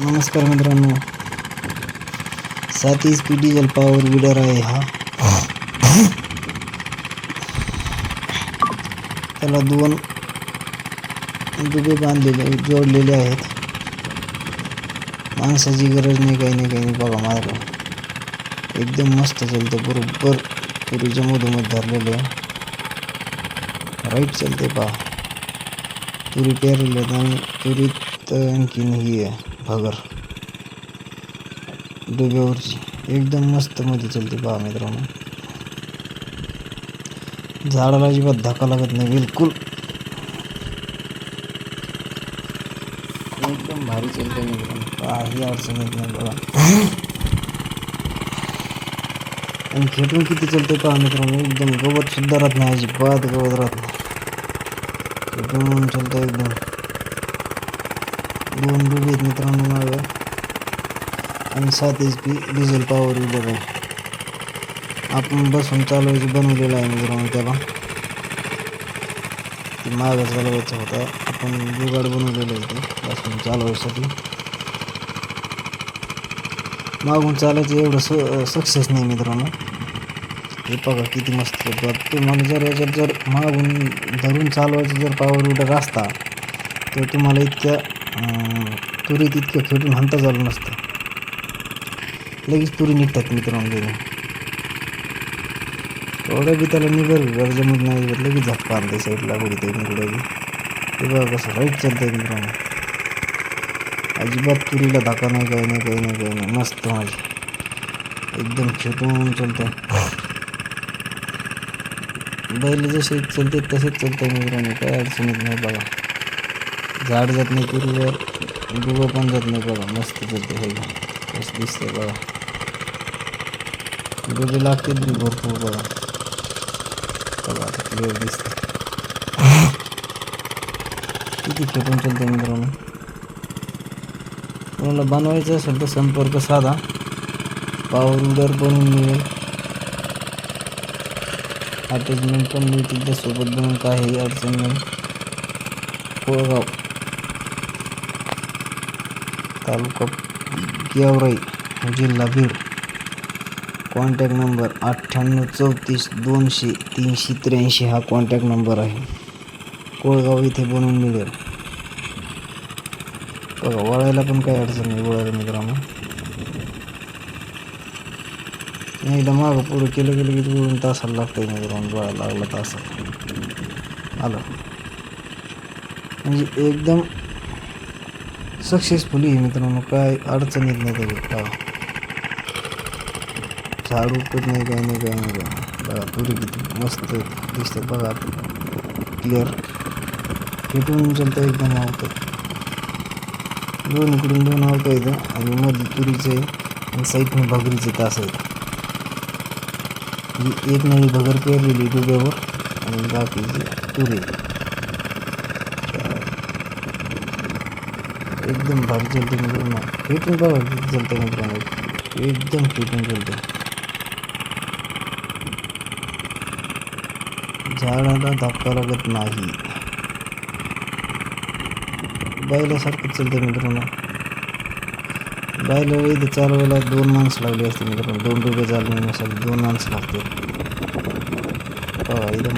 नमस्कार मित्रांनो. सात H P diesel power weeder आहे हा. त्याला दोन डुबे बांधलेले जोडलेले आहेत. माणसाची गरज नाही काही नाही काही नाही. बघा माझ्याकडे एकदम मस्त चालतं बरोबर पुरीच्या मधोमध धरलेले. आहे राईट चालते पहा. तुरी पेरले आणि तुरीत आणखीन ही आहे. भगर डोब्यावरची. एकदम मस्त मध्ये चालते पहा मित्रांनो. झाडाला अजिबात धक्का लागत नाही बिलकुल. एकदम भारी चालते मित्रांनो. काही अडचण येत नाही बघा. आणि खेटून किती चालते पहा मित्रांनो एकदम गवत सुद्धा राहत नाही अजिबात गवत राहत नाही. खेटून चालतं एकदम. दोन डुबे आहेत मित्रांनो मागं. आणि सात H P diesel power weeder आहे आपण बसून चालवायचं बनवलेलं आहे मित्रांनो त्याला ते मागं चालवायचं होतं आपण जुगाड बनवलेलं आहे ते. बसून चालवायसाठी मागून चालायचं एवढं स सक्सेस नाही मित्रांनो. हे बघा किती मस्त तुम्हाला जर याच्यात जर मागून धरून चालवायचं जर पॉवर विडर असता तर तुम्हाला इतक्या तुरी तितक्या खेटून हंता झालं नसतं. लगेच तुरी निघतात मित्रांनो त्याने एवढं बी त्याला निघल गरजेमध्ये नाही लगेच झाप आणते साईडला कुठे कुठे ते बघा कसं राईट चालतंय मित्रांनो. अजिबात तुरीला धाका नाही काही नाही काही नाही काही नाही. मस्त माझी. एकदम खेटून चालतंय. बैल जसे चालते तसेच चालतंय मित्रांनो. काय अडचणीत नाही बघा. झाड जात नाही तुरीवर डुबं पण जात नाही बघा. मस्त जाते हे कसं दिसते बघा. डुबे लागतील बी भरपूर बघा. बघा क्लिअर दिसते किती खेटून चालते मित्रांनो? कोणाला बनवायचं असेल तर संपर्क साधा. पावर उडर बनवून मिळेल. अटॅचमेंट पण मिळतील त्यासोबत बनवून काही अडचण नाही. कोळगाव तालुका गेवराई जिल्हा बीड कॉन्टॅक्ट नंबर अठ्ठ्याण्णव चौतीस दोनशे तीनशे त्र्याऐंशी हा कॉन्टॅक्ट नंबर आहे कोळगाव इथे बनवून मिळेल बघा वळायला अडचण नाही वळायला मित्रांनो एकदा मागं पुढं केलं गेलं की वळून तासाला लागतंय मित्रांनो वळायला लागला तासाला आलं म्हणजे एकदम सक्सेसफुली आहे मित्रांनो काय अडचण येत नाही त्याच्यात. बघा झाड उपत नाही काय नाही काय नाही. काही बघा तुरी किती मस्त दिसतात बघा क्लिअर फिटून चालतं एकदम आवतं दोन इकडून दोन आवतं येतं आणि मध्ये तुरीचे आहे आणि साईडने भगरीचे तास आहेत एक नवी भगर पेरलेली डोब्यावर आणि बाकीची तुरी एकदम भारी चालते मित्रांनो फिटून बघा किती चालतं मित्रांनो एकदम फिटून चालतं झाडाला धक्का लागत नाही. बैलासारखं चालतं मित्रांनो बायला इथं चालवायला दोन माणसं लागली असते मित्रांनो. दोन रुपये चालवण्यासाठी दोन माणसं लागते इथं